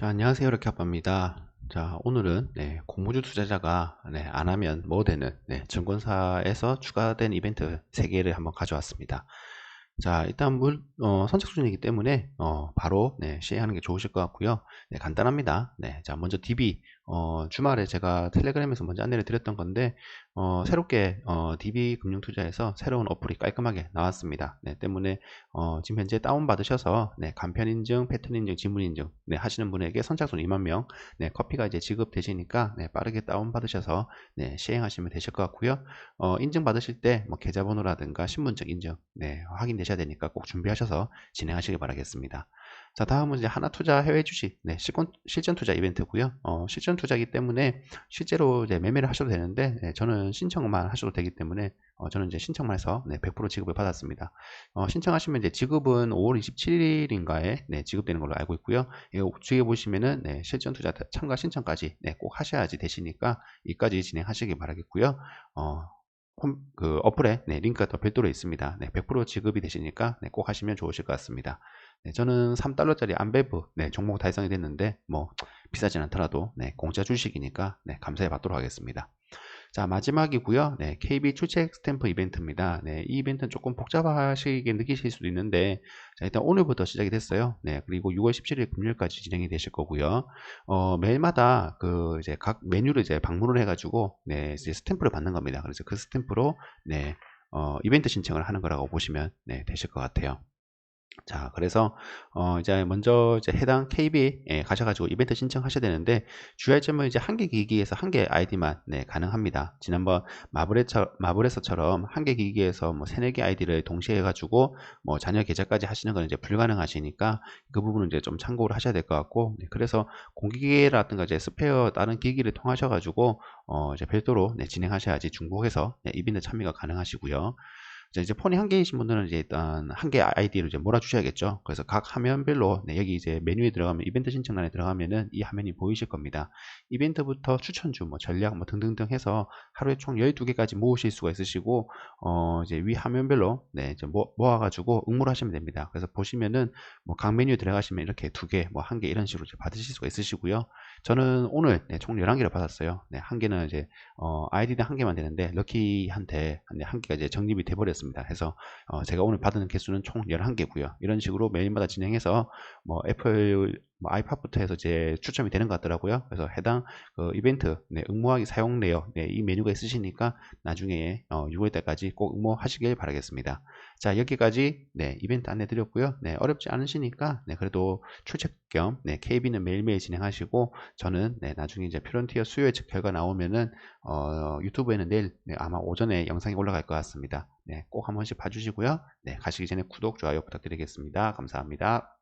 자, 안녕하세요. 이렇게 아빠입니다. 자, 오늘은 네, 공모주 투자자가 네, 안 하면 뭐 되는 네, 증권사에서 추가된 이벤트 3개를 한번 가져왔습니다. 자, 일단 물, 어, 선착 순이기 때문에 어, 바로 네, 시행하는 게 좋으실 것 같고요. 네, 간단합니다. 네, 자, 먼저 DB 어, 주말에 제가 텔레그램에서 먼저 안내를 드렸던 건데 어, 새롭게 어, DB 금융투자에서 새로운 어플이 깔끔하게 나왔습니다. 네, 때문에 어, 지금 현재 다운 받으셔서 네, 간편 인증, 패턴 인증, 지문 인증 네, 하시는 분에게 선착순 2만 명 네, 커피가 이제 지급되시니까 네, 빠르게 다운 받으셔서 네, 시행하시면 되실 것 같고요. 어, 인증 받으실 때 뭐 계좌번호라든가 신분증 인증 네, 확인되셔야 되니까 꼭 준비하셔서 진행하시기 바라겠습니다. 자, 다음은 이제 하나 투자 해외 주식, 네, 실권, 실전 투자 이벤트고요. 어, 실전 투자이기 때문에 실제로 이제 매매를 하셔도 되는데, 네, 저는 신청만 하셔도 되기 때문에, 어, 저는 이제 신청만 해서 네, 100% 지급을 받았습니다. 어, 신청하시면 이제 지급은 5월 27일인가에 네, 지급되는 걸로 알고 있고요. 주위에 보시면은 네, 실전 투자 참가 신청까지 네, 꼭 하셔야지 되시니까 이까지 진행하시기 바라겠고요. 어, 홈, 그 어플에 네, 링크가 더 별도로 있습니다. 네, 100% 지급이 되시니까 네, 꼭 하시면 좋으실 것 같습니다. 네, 저는 3달러짜리 안배브 네, 종목 달성이 됐는데 뭐 비싸진 않더라도 네, 공짜 주식이니까 네, 감사해 받도록 하겠습니다. 자 마지막이고요. 네, KB 출첵 스탬프 이벤트입니다. 네, 이 이벤트는 조금 복잡하시게 느끼실 수도 있는데 자, 일단 오늘부터 시작이 됐어요. 네, 그리고 6월 17일 금요일까지 진행이 되실 거고요. 어, 매일마다 그 이제 각 메뉴를 이제 방문을 해 가지고 네, 이제 스탬프를 받는 겁니다. 그래서 그 스탬프로 네, 어, 이벤트 신청을 하는 거라고 보시면 네, 되실 것 같아요. 자, 그래서 어 이제 먼저 이제 해당 KB에 가셔가지고 이벤트 신청하셔야 되는데 주의할 점은 이제 한 개 기기에서 한 개 아이디만 네, 가능합니다. 지난번 마블에처, 마블에서처럼 한 개 기기에서 뭐 세네 개 아이디를 동시에 해가지고 뭐 자녀 계좌까지 하시는 건 이제 불가능하시니까 그 부분은 이제 좀 참고를 하셔야 될 것 같고 네, 그래서 공기기라든가 이제 스페어 다른 기기를 통하셔가지고 어 이제 별도로 네, 진행하셔야지 중복해서 네, 이벤트 참여가 가능하시고요. 자, 이제 폰이 한 개이신 분들은 이제 일단 한 개 아이디로 이제 몰아주셔야겠죠. 그래서 각 화면별로 네, 여기 이제 메뉴에 들어가면 이벤트 신청란에 들어가면은 이 화면이 보이실 겁니다. 이벤트부터 추천주, 뭐 전략, 뭐 등등등 해서 하루에 총 12개까지 모으실 수가 있으시고, 어, 이제 위 화면별로 네, 이제 모, 모아가지고 응모를 하시면 됩니다. 그래서 보시면은 뭐 각 메뉴에 들어가시면 이렇게 두 개, 뭐 한 개 이런 식으로 받으실 수가 있으시고요. 저는 오늘 네, 총 11개를 받았어요. 네, 한 개는 이제 어, 아이디는 한 개만 되는데 럭키한테 한 개가 이제 정립이 돼 버렸어요. 있습니다. 그래서 어 제가 오늘 받은 개수는 총 11개고요. 이런 식으로 매일마다 진행해서 뭐 애플 뭐 아이팟부터 해서 이제 추첨이 되는 것 같더라고요. 그래서 해당 그 이벤트 네, 응모하기 사용 내역 네, 이 메뉴가 있으시니까 나중에 어, 6월달까지 꼭 응모하시길 바라겠습니다. 자 여기까지 네, 이벤트 안내 드렸고요. 네, 어렵지 않으시니까 네, 그래도 출첵 겸 네, KB는 매일매일 진행하시고 저는 네, 나중에 이제 프론티어 수요 예측 결과 나오면은 어, 유튜브에는 내일 네, 아마 오전에 영상이 올라갈 것 같습니다. 네, 꼭 한 번씩 봐주시고요. 네, 가시기 전에 구독, 좋아요 부탁드리겠습니다. 감사합니다.